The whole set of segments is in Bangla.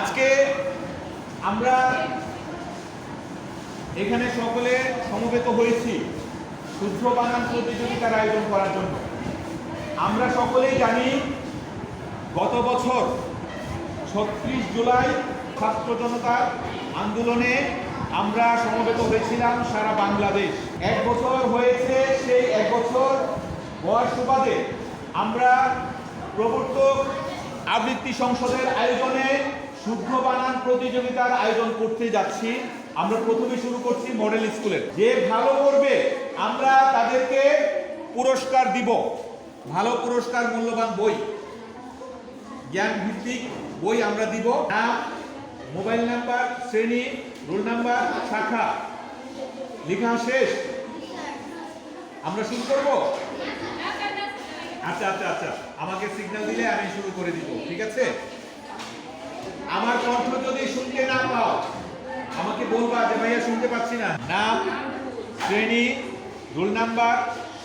আজকে আমরা এখানে সকলে সমবেত হয়েছি শুদ্ধ বানান প্রতিযোগিতার আয়োজন করার জন্য। আমরা সকলেই জানি গত বছর ছত্রিশ জুলাই ছাত্র জনতার আন্দোলনে আমরা সমবেত হয়েছিলাম সারা বাংলাদেশ। এক বছর হয়েছে, সেই এক বছর হওয়ার সুবাদে আমরা প্রবর্তক আবৃত্তি সংসদের আয়োজনে শুদ্ধ বানান প্রতিযোগিতার আয়োজন করতে যাচ্ছি। আমরা প্রথমে শুরু করছি মডেল স্কুলের। যে ভালো করবে, আমরা তাদেরকে পুরস্কার দিব। ভালো পুরস্কার মূল্যবান বই জ্ঞান ভিত্তিক বই আমরা দিব। নাম, মোবাইল নাম্বার, শ্রেণি, রোল নাম্বার, শাখা। লেখা শেষ। আমরা শুরু করব? আচ্ছা আচ্ছা আচ্ছা। আমাকে সিগন্যাল দিলে আমি শুরু করে দিব, ঠিক আছে? আমার কণ্ঠ যদি শুনতে না পাও, আমাকে বলবা যে ভাইয়া শুনতে পাচ্ছি না। নাম, শ্রেণি, রোল নাম্বার,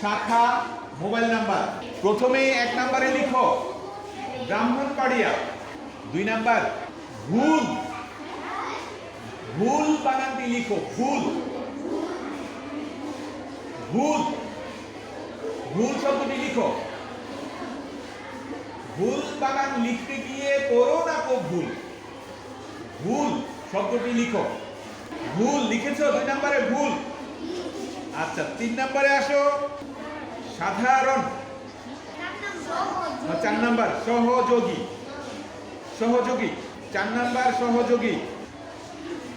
শাখা, মোবাইল নাম্বার। প্রথমেই এক নাম্বারে লিখো, ব্রাহ্মণবাড়িয়া। দুই নাম্বার, ভুল। ভুল বানানটি লিখো, ভুল। ভুল। ভুল শব্দটি লিখো। ভুল বানান লিখতে গিয়ে করো না কো ভুল? ভুল, শব্দটি লিখো। ভুল, লিখেছো? দুই নম্বরে ভুল। আচ্ছা তিন নম্বরে আসো। সাধারণ। চার নাম্বার, সহযোগী। সহযোগী। চার নাম্বার, সহযোগী।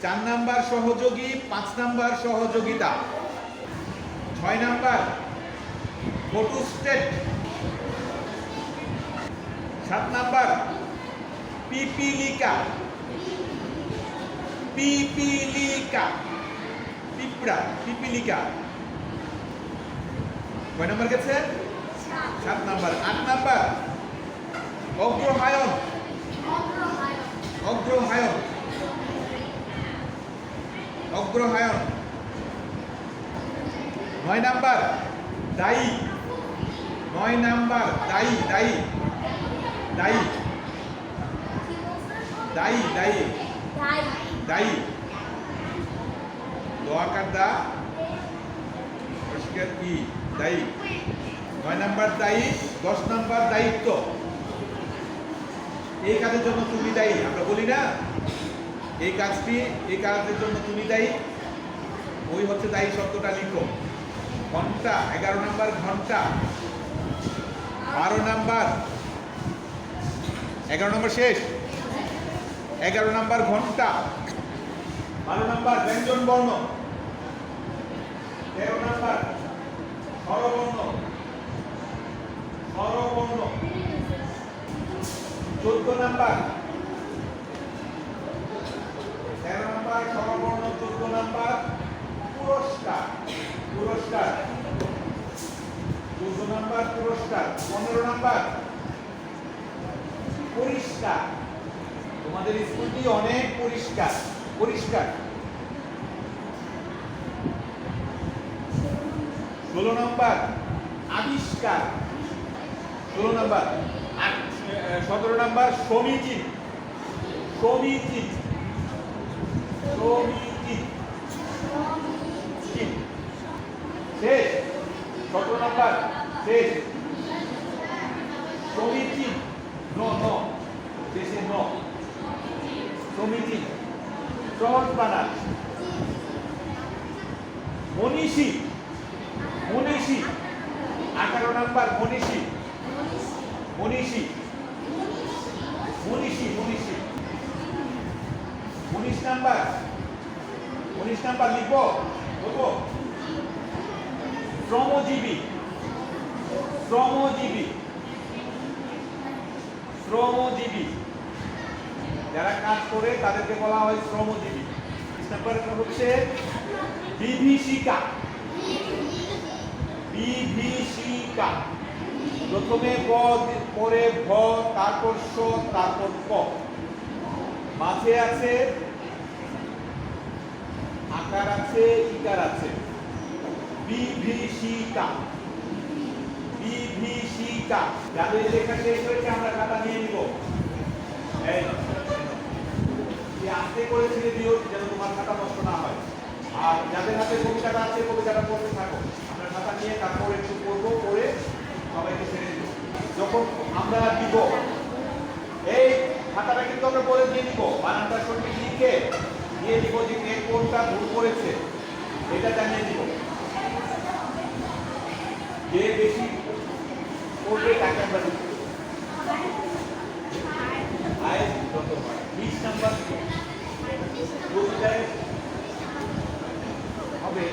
চার নাম্বার, সহযোগী। পাঁচ নাম্বার, সহযোগিতা। ছয় নাম্বার ফটোস্টেট সাত নাম্বার, পিপিলিকা। পিপিলিকা পিঁপড়া পিপিলিকা কয় নাম্বার গেছে? সাত নাম্বার। আট নাম্বার। অগ্রহায়ণ। অগ্রহায়ণ। অগ্রহায়ণ। নয় নাম্বার। দায়ী। নয় নাম্বার। দায়ী। দায়ী। দায়ী দায়ী। দায়ী। দোয়াকার দা পরিষ্কার কি দায়ী নয় নাম্বার দায়ী দশ নাম্বার দায়িত্ব এই কাজের জন্য তুমি দায়ী আমরা বলি না এই কাজটি এই কাজের জন্য তুমি দায়ী ওই হচ্ছে দায়ী শব্দটা লিখো ঘণ্টা এগারো নাম্বার ঘণ্টা বারো নাম্বার এগারো নম্বর শেষ এগারো নাম্বার ঘণ্টা বারো নাম্বার, ব্যঞ্জন বর্ণ। তেরো নাম্বার, স্বরবর্ণ। স্বরবর্ণ। চোদ্দ নাম্বার, তেরো নাম্বার, স্বরবর্ণ, চোদ্দ নাম্বার, পুরস্কার। পুরস্কার। চোদ্দ নাম্বার, পুরস্কার। পনেরো নাম্বার, পরিষ্কার। তোমাদের স্কুলটি অনেক পরিষ্কার। পরিষ্কার ষোলো নম্বর, আবিষ্কার। ষোলো নম্বর। সতেরো নম্বর, সমীচিত। সমীচিত। সমীচিত। চিত। শেষ। সতেরো নম্বর। শেষ। সমীচিত। ন ন। দেশে ন। সমীচিত। সহজ বানান মনীষী। মনীষী। আঠারো নাম্বার মনীষী। মনীষী। মনীষী মনীষী। উনিশ নাম্বার। উনিশ নাম্বার লিখব? বলব শ্রমজীবী। শ্রমজীবী। শ্রমজীবী। যারা কাজ করে, তাদেরকে বলা হয় শ্রমজীবী। নাম্বার হচ্ছে বিভীষিকা। বিভীষিকা। প্রথমে পরে ভ, তারপর স, তারপর ক মাঝে আছে, আকার আছে, ইকার আছে। বিভীষিকা। বিভীষিকা। যাদের লেখা শেষ হয়েছে, আমরা খাতা নিয়ে নিব। এই খাতা নষ্ট না হয়। আর যাদের হাতে কবিতাটা আছে, কবিতাটা পড়তে থাকো। নিয়ে তারপর একটু পড়ব পড়ে সবাইকে ছেড়ে দিব। যখন আমরা দিব, এই খাতাটা কিন্তু আমরা বলে দিয়ে দিব। বানানটা সঠিক লিখে দিয়ে দিব যে কে কোনটা ভুল করেছে, এটা জানিয়ে দিব। যে বেশি করবে তাকে আমরা দিব। আয় যত বিশ নাম্বার কবিতায় হবে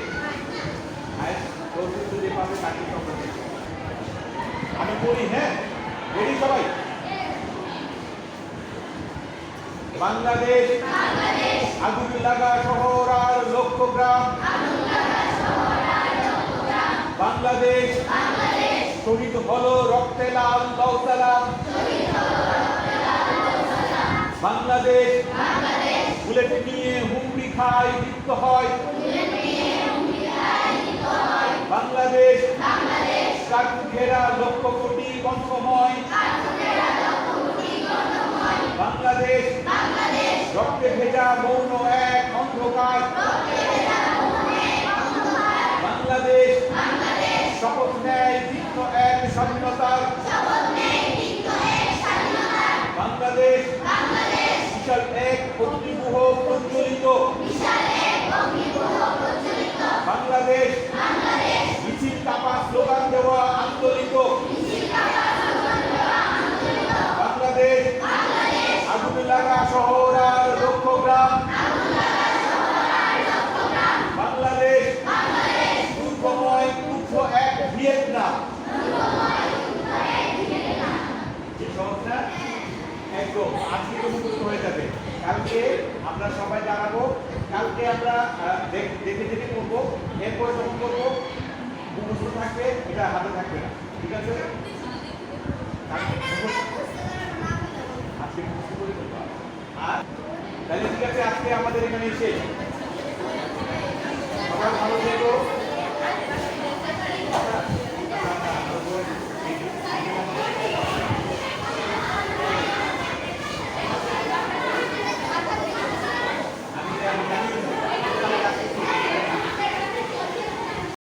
আয় চৌদ্দ যে পাবে তাকে আমরা দিব। আমি বলি হ্যাঁ? রেডি সবাই? বাংলাদেশ আগুন লাগা শহর আর লক্ষ্য গ্রাম বাংলাদেশ শহীদ হলো রক্তে লাল লৌসালাম বাংলাদেশ বুলেট নিয়ে হুমড়ি খায় লিপ্ত হয়। কাকু ঘেরা লক্ষ কোটি কণ্ঠময়। বাংলাদেশ। রক্তে ভেজা মৌন এক অন্ধকার। বাংলাদেশ। শপথ নেয় তীক্ষ্ণ এক স্বাধীনতার। বাংলাদেশ। বিশাল এক অগ্নিমুহ প্রজ্বলিত। বাংলাদেশ মিছিল কাপা স্লোগান দেওয়া আন্দোলিত বাংলাদেশ আগুন লাগা শহর আর লক্ষ্য গ্রাম বাংলাদেশ দুর্গময় ক্ষুদ্র এক ভিয়েতনাম কি সহজ না? একদম আজকে মুখস্থ হয়ে যাবে। কালকে আমরা সবাই জানাব কালকে আমরা দেখ- দেখে করব, এরপরে যখন করব, মুখস্থ থাকবে, এটা হাতে থাকবে না। ঠিক আছে? আজকে মুখস্থ আর তাহলে ঠিক আছে, আজকে আমাদের এখানে শেষ। সবাই ভালো থেকো।